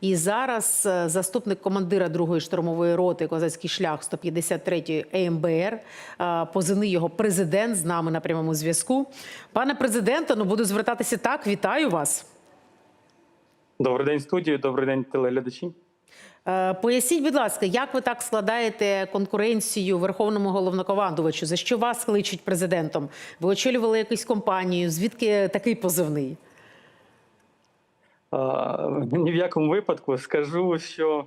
І зараз е, заступник командира другої штурмової роти Козацький шлях 153-ї ЕМБР, позивний його президент з нами на прямому зв'язку. Пане президенте, ну буду звертатися так. Вітаю вас. Добрий день, студію, добрий день, телеглядачі. Е, Поясніть, будь ласка, як ви так складаєте конкуренцію верховному головнокомандувачу? За що вас кличуть президентом? Ви очолювали якусь компанію? Звідки такий позивний? А, Ні в якому випадку скажу, що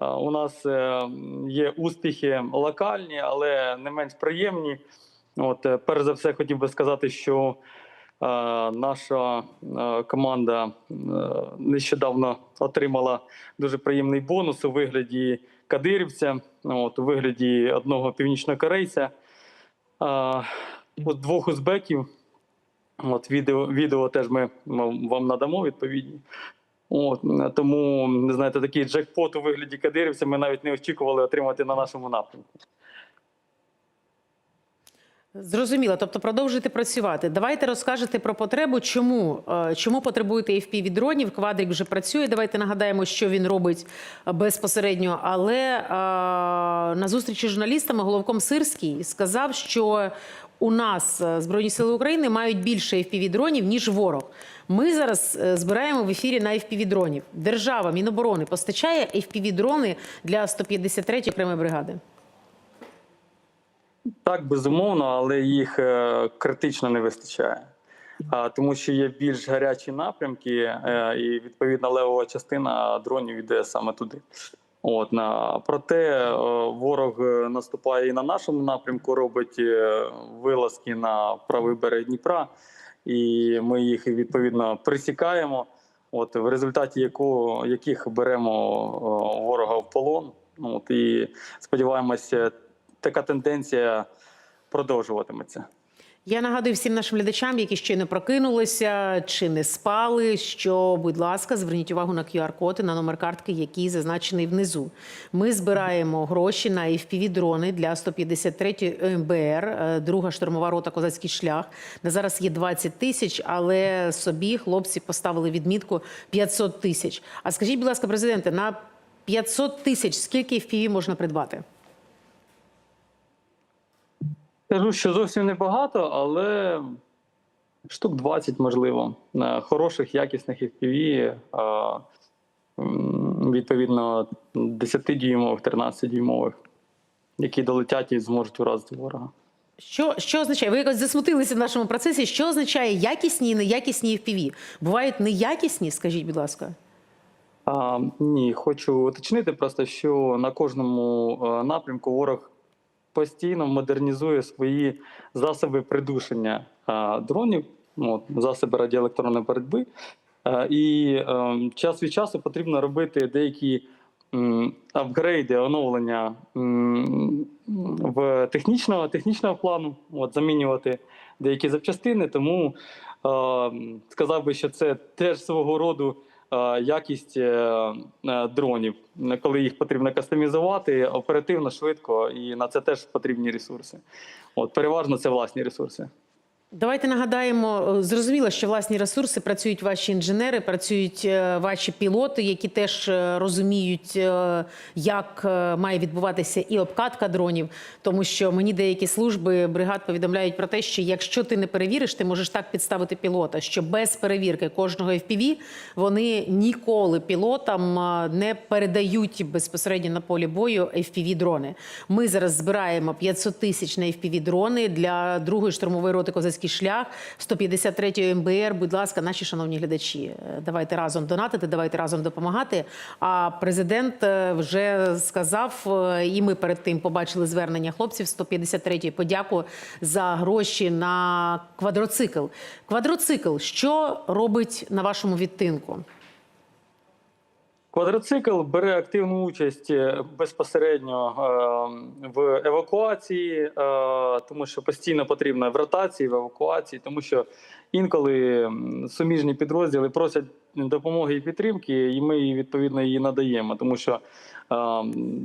у нас е, є успіхи локальні, але не менш приємні. От, е, перш за все, хотів би сказати, що е, наша е, команда е, нещодавно отримала дуже приємний бонус у вигляді кадирівця, от, у вигляді одного північнокорейця, двох узбеків. От відео, відео теж ми вам надамо відповідні. От, тому знаєте, такий джекпот у вигляді кадирівця ми навіть не очікували отримати на нашому напрямку. Зрозуміло, тобто продовжуєте працювати. Давайте розкажете про потребу, чому, е, чому потребуєте fpv дронів. Квадрик вже працює. Давайте нагадаємо, що він робить безпосередньо. Але е, на зустрічі з журналістами головком Сирський сказав, що у нас е, Збройні Сили України мають більше fpv дронів ніж ворог. Ми зараз е, збираємо в ефірі на fpv дронів. Держава Міноборони постачає fpv дрони для 153-ї окремої бригади. Так, безумовно, але їх е, критично не вистачає. Тому що є більш гарячі напрямки, і відповідно левова частина дронів йде саме туди. От на проте е, ворог е, наступає і на нашому напрямку, робить е, вилазки на правий берег Дніпра, і ми їх відповідно присікаємо. От в результаті якого яких беремо ворога в полон. От і сподіваємося, така тенденція продовжуватиметься. Я нагадую всім нашим глядачам, які ще не прокинулися чи не спали. Що, будь ласка, зверніть увагу на QR-код на номер картки, який зазначений внизу. Ми збираємо гроші на fpv дрони для 153-ї ОМБР, е, друга штурмова рота Козацький шлях. На зараз є 20 тисяч, але собі хлопці поставили відмітку 500 тисяч. А скажіть, будь ласка, президенте, на 500 тисяч скільки FPV можна придбати? Кажу, що зовсім небагато, але штук 20, можливо, на хороших, якісних FPV, відповідно 10-дюймових, 13-дюймових, які долетять і зможуть уразити ворога. Що, що означає? Ви якось засмутилися в нашому процесі. Що означає якісні і неякісні FPV? Бувають неякісні, скажіть, будь ласка. А, ні, хочу уточнити просто, що на кожному напрямку ворог постійно модернізує свої засоби придушення дронів, ну, засоби радіоелектронної боротьби. Е, І е, час від часу потрібно робити деякі апгрейди, оновлення в технічного, технічного плану, от, замінювати деякі запчастини. Тому е, сказав би, що це теж свого роду якість е, е, дронів, коли їх потрібно кастомізувати оперативно, швидко, і на це теж потрібні ресурси. От переважно це власні ресурси. Давайте нагадаємо, е, зрозуміло, що власні ресурси працюють ваші інженери, працюють е, ваші пілоти, які теж е, розуміють, як має відбуватися і обкатка дронів, тому що мені деякі служби бригад повідомляють про те, що якщо ти не перевіриш, ти можеш так підставити пілота, що без перевірки кожного FPV вони ніколи пілотам не передають безпосередньо на полі бою FPV дрони. Ми зараз збираємо 500 тисяч на FPV дрони для другої штурмової роти Козацький шлях 153-ї МБР. Будь ласка, наші шановні глядачі, е, давайте разом донатити, давайте разом допомагати. А президент е, вже сказав, е, і ми перед тим побачили звернення хлопців 153-ї. Подяку за гроші на квадроцикл. Квадроцикл, що робить на вашому відтинку? Квадроцикл бере активну участь е, безпосередньо е, в евакуації, е, тому що постійно потрібно в ротації, в евакуації, тому що інколи суміжні підрозділи просять допомоги і підтримки, і ми відповідно її надаємо. Тому що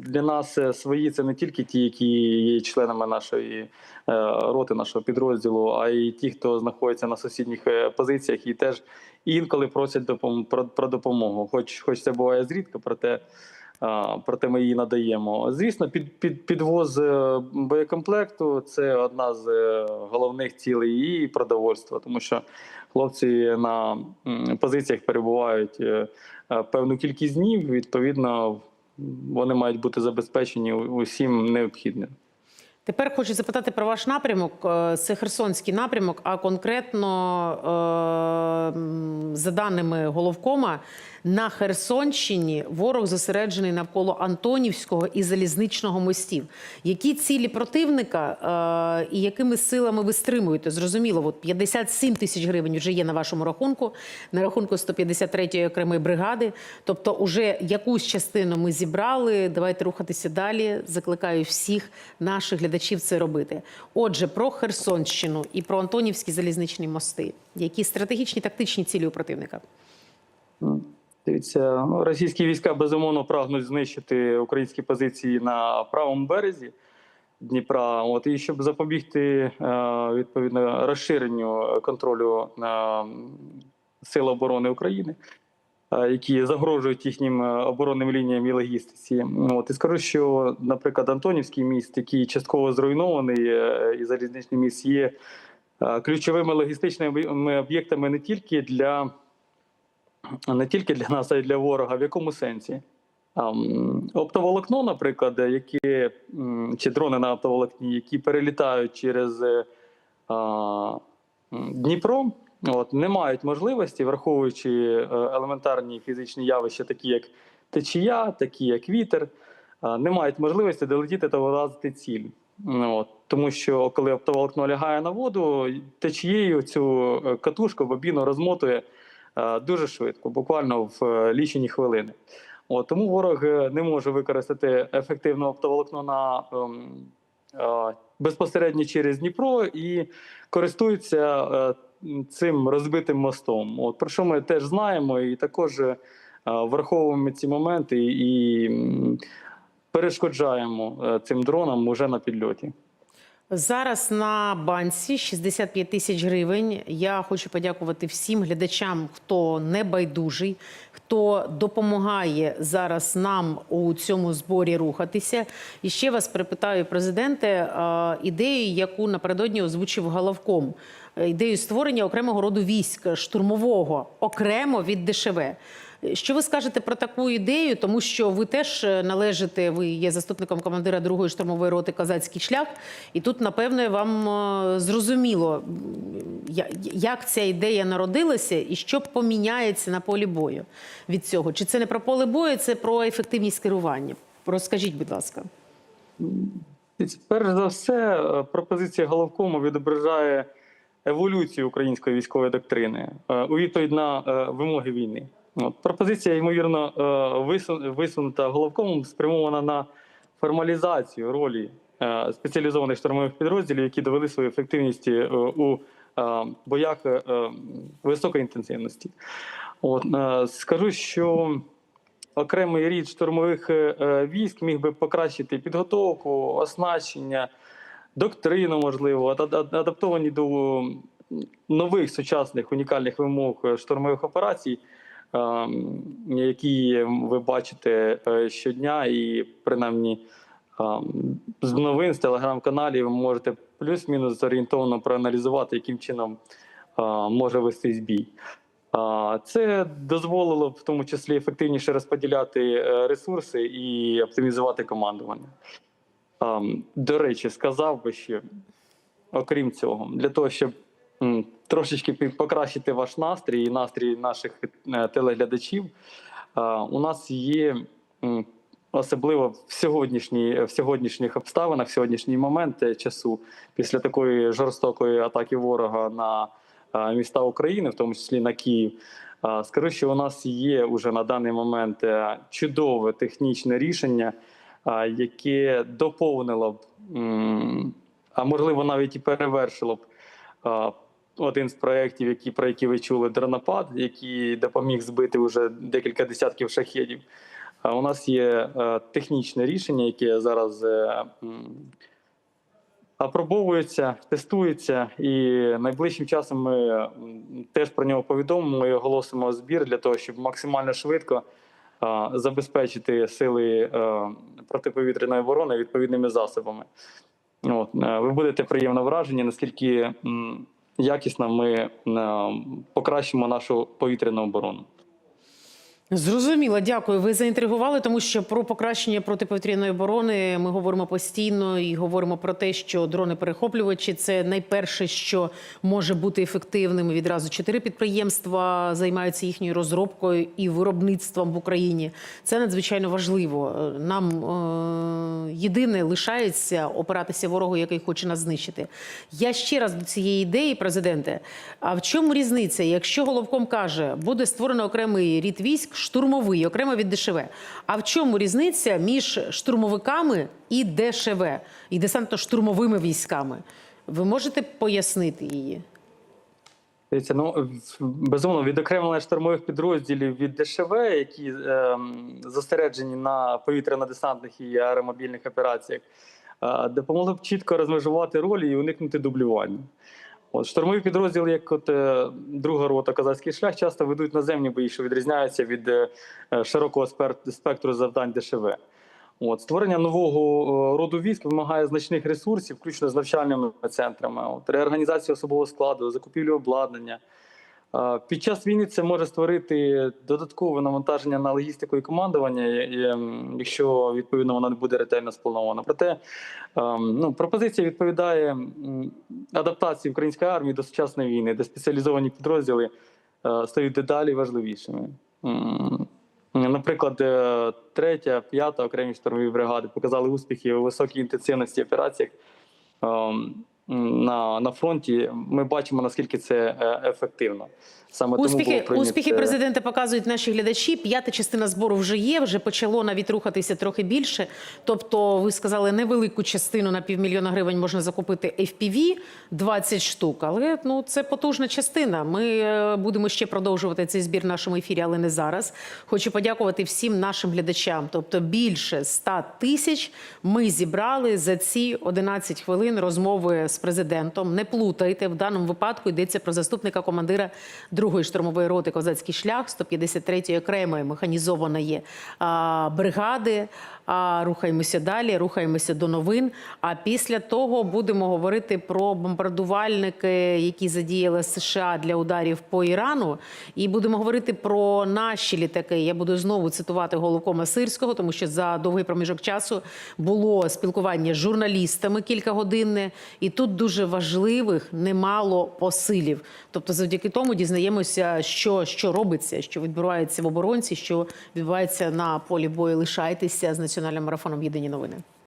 для нас е, свої це не тільки ті, які є членами нашої е, роти, нашого підрозділу, а й ті, хто знаходиться на сусідніх е, позиціях і теж інколи просять допом- про, допомогу. Хоч, хоч це буває зрідка, проте. Проте ми її надаємо. Звісно, під, під підвоз боєкомплекту це одна з головних цілей і продовольства, тому що хлопці на позиціях перебувають певну кількість днів. Відповідно, вони мають бути забезпечені усім необхідним. Тепер хочу запитати про ваш напрямок. Е, Це Херсонський напрямок, а конкретно, е, за даними головкома, на Херсонщині ворог зосереджений навколо Антонівського і залізничного мостів. Які цілі противника е, і якими силами ви стримуєте? Зрозуміло, от 57 тисяч гривень вже є на вашому рахунку, на рахунку 153-ї окремої бригади. Тобто, уже якусь частину ми зібрали. Давайте рухатися далі. Закликаю всіх наших глядачів це робити. Отже, про Херсонщину і про Антонівські залізничні мости. Які стратегічні тактичні цілі у противника? Дивіться, ну, російські війська безумовно прагнуть знищити українські позиції на правому березі Дніпра. От і щоб запобігти е, відповідно розширенню контролю е, Сил оборони України, е, які загрожують їхнім оборонним лініям і логістиці. От і скажу, що, наприклад, Антонівський міст, який частково зруйнований, і залізничний міст є ключовими логістичними об'єктами не тільки для не тільки для нас, а й для ворога. В якому сенсі? Оптоволокно, наприклад, які чи дрони на оптоволокні, які перелітають через е, а, Дніпро, от, не мають можливості, враховуючи е, елементарні фізичні явища, такі як течія, такі як вітер, не мають можливості долетіти та вразити ціль. Ну, От, тому що коли оптоволокно лягає на воду, течією цю е, катушку бобіну розмотує дуже швидко, буквально в е, лічені хвилини. От, тому ворог е, не може використати ефективно оптоволокно на ем, е, безпосередньо через Дніпро і користуються е, цим розбитим мостом. От, про що ми теж знаємо, і також е, враховуємо ці моменти і перешкоджаємо е, цим дронам уже на підльоті. Зараз на банці 65 тисяч гривень. Я хочу подякувати всім глядачам, хто не байдужий, хто допомагає зараз нам у цьому зборі рухатися. І ще вас припитаю, президенте, е, ідею, яку напередодні озвучив головком, е, ідею створення окремого роду військ штурмового окремо від ДШВ. Що ви скажете про таку ідею? Тому що ви теж е, належите, ви є заступником командира другої штурмової роти Казацький шлях, і тут, напевно, вам е, зрозуміло, як ця ідея народилася і що поміняється на полі бою від цього. Чи це не про поле бою, це про ефективність керування? Розкажіть, будь ласка. Перш за все, е, пропозиція головкому відображає еволюцію української військової доктрини у відповідь на вимоги війни. Пропозиція, ймовірно, е, висунута головкомом, спрямована на формалізацію ролі е, спеціалізованих штурмових підрозділів, які довели свою ефективність е, у боях високої інтенсивності. От, скажу, що окремий рід штурмових військ міг би покращити підготовку, оснащення, доктрину, можливо, ад- ад- адаптовані до нових сучасних унікальних вимог штурмових операцій, які ви бачите е, щодня, і принаймні е, з новин з телеграм-каналів ви можете плюс-мінус зорієнтовно проаналізувати, яким чином е, може вестись бій. Це дозволило б в тому числі ефективніше розподіляти е, ресурси і оптимізувати командування. До речі, сказав би ще, окрім цього, для того, щоб трошечки покращити ваш настрій і настрій наших е, телеглядачів, у нас є особливо в, сьогоднішній, в сьогоднішніх обставинах, в сьогоднішній момент е, часу, після такої жорстокої атаки ворога на е, міста України, в тому числі на Київ. Е, Скажу, що у нас є уже на даний момент е, чудове технічне рішення, е, яке доповнило б, а можливо навіть і перевершило б е, один з проєктів, які, про які ви чули, дронопад, який допоміг збити вже декілька десятків шахедів. У нас є е, технічне рішення, яке зараз е, апробовується, тестується, і найближчим часом ми теж про нього повідомимо і оголосимо збір для того, щоб максимально швидко е, забезпечити сили протиповітряної оборони відповідними засобами. От, ви будете приємно вражені, наскільки якісно ми е, покращимо нашу повітряну оборону. Зрозуміло, дякую. Ви заінтригували, тому що про покращення протиповітряної оборони ми говоримо постійно і говоримо про те, що дрони-перехоплювачі це найперше, що може бути ефективним. Відразу чотири підприємства займаються їхньою розробкою і виробництвом в Україні. Це надзвичайно важливо. Е, Нам е- єдине лишається опиратися ворогу, який хоче нас знищити. Я ще раз до цієї ідеї, президенте. А в чому різниця? Якщо головком каже, буде створено окремий рід військ, штурмовий, окремо від ДШВ. А в чому різниця між штурмовиками і ДШВ, і десантно-штурмовими військами? Ви можете пояснити її? Дивіться, ну безумовно, відокремлення штурмових підрозділів від ДШВ, які ем, зосереджені на повітряно-десантних і аеромобільних операціях, е, допомогло б чітко розмежувати ролі і уникнути дублювання. От штурмові підрозділи, як от е, друга рота казацький шлях, часто ведуть наземні бої, що відрізняються від е, е, широкого спектру завдань ДШВ. От створення нового роду військ вимагає значних ресурсів, включно з навчальними центрами, от, реорганізацію особового складу, закупівлю обладнання. Під час війни це може створити додаткове навантаження на логістику і командування, ем, якщо відповідно вона не буде ретельно спланована. Проте ем, ну, пропозиція відповідає адаптації української армії до сучасної війни, де спеціалізовані підрозділи е, стають дедалі важливішими. Наприклад, е, третя, п'ята окремі штурмові бригади показали успіхи у високій інтенсивності операціях ем, на, на фронті. Ми бачимо наскільки це е, ефективно. Саме Успіхи, прийнято- успіхи президента показують наші глядачі. П'ята частина збору вже є, вже почало навіть рухатися трохи більше. Тобто, ви сказали, невелику частину на півмільйона гривень можна закупити FPV, 20 штук. Але ну це потужна частина. Ми е, будемо ще продовжувати цей збір в нашому ефірі, але не зараз. Хочу подякувати всім нашим глядачам. Тобто більше 100 тисяч ми зібрали за ці 11 хвилин розмови з президентом. Не плутайте в даному випадку йдеться про заступника командира другої штурмової роти Козацький шлях 153-ї окремої механізованої бригади. А рухаємося далі, рухаємося до новин. А після того будемо говорити про бомбардувальники, які задіяли США для ударів по Ірану. І будемо говорити про наші літаки. Я буду знову цитувати головкома Сирського, тому що за довгий проміжок часу було спілкування з журналістами кількагодинне, і тут дуже важливих немало посилів. Тобто, завдяки тому дізнаємося, що, що робиться, що відбувається в оборонці, що відбувається на полі бою. Лишайтеся з національним марафоном Єдині новини.